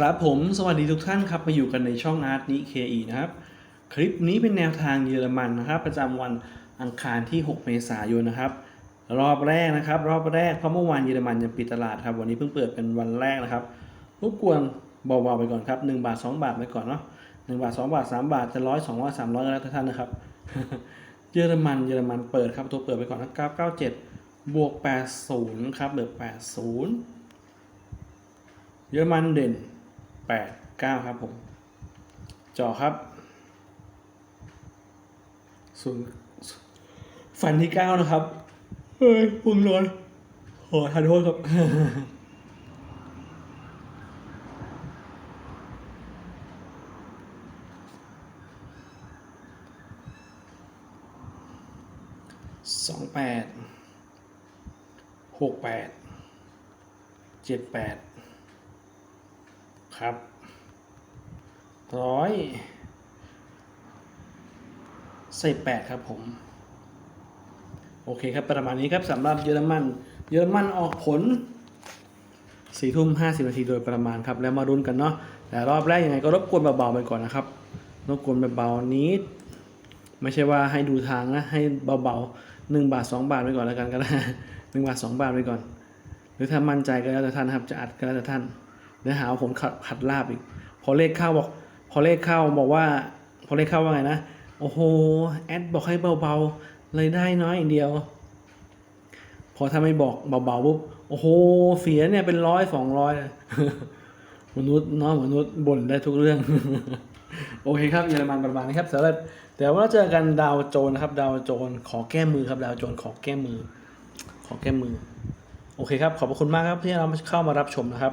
ครับผมสวัสดีทุกท่านครับมาอยู่กันในช่องอาร์ตนิเคอีนะครับ คลิปนี้เป็นแนวทางเยอรมันนะครับ ประจำวันอังคารที่ 6 เมษายนนะครับ รอบแรกนะครับ รอบแรกเพราะเมื่อวานเยอรมันยังปิดตลาดครับ วันนี้เพิ่งเปิดเป็นวันแรกนะครับรบกวนเบาๆไปก่อนครับ1บาท 2 บาทไปก่อนเนาะ1บาท 2 บาท 3 บาทจะร้อยสองร้อยสามร้อยแล้วท่านนะครับ เยอรมันเยอรมันเปิดครับตัวเปิดไปก่อนนะ997บวก80ครับเหลือ80เยอรมันเด่น 8 9ครับผมจอครับศูนย์ฟันที่9นะครับ เฮ้ยพุ่งนอนขอทานโทษครับสองแปดหกแปดเจ็ดแปด ครับร้อยใส่แปดครับผม โอเคครับประมาณนี้ครับสำหรับเยอรมัน เยอรมันออกผลสี่ทุ่มห้าสิบนาทีโดยประมาณครับ แล้วมารุนกันเนาะแต่รอบแรกยังไงก็รบกวนเบาๆไปก่อนนะครับรบกวนเบาๆนิดไม่ใช่ว่าให้ดูทางนะให้เบาๆหนึ่งบาทสองบาทไปก่อนแล้วกันก็ได้หนึ่งบาทสองบาทไปก่อน หรือถ้ามั่นใจก็แล้วแต่ท่านครับจะอัดก็แล้วแต่ท่าน เนื้อหาว่าผมขัดขัดลาบอีก พอเลขเข้าบอก พอเลขเข้าบอกว่า พอเลขเข้าว่าไงนะ โอ้โห แอดบอกให้เบาๆ เลยได้น้อยอย่างเดียว พอถ้าไม่บอกเบาๆปุ๊บ โอ้โห เสียเนี่ยเป็นร้อยสองร้อยมนุษย์น้องมนุษย์บ่นได้ทุกเรื่อง โอเคครับเยอรมันประมาณนี้ครับสำหรับเดี๋ยวว่าเจอกันดาวโจนนะครับ ดาวโจนขอแก้มือครับ ดาวโจนขอแก้มือ ขอแก้มือ โอเคครับ ขอบพระคุณมากครับที่เราเข้ามารับชมนะครับ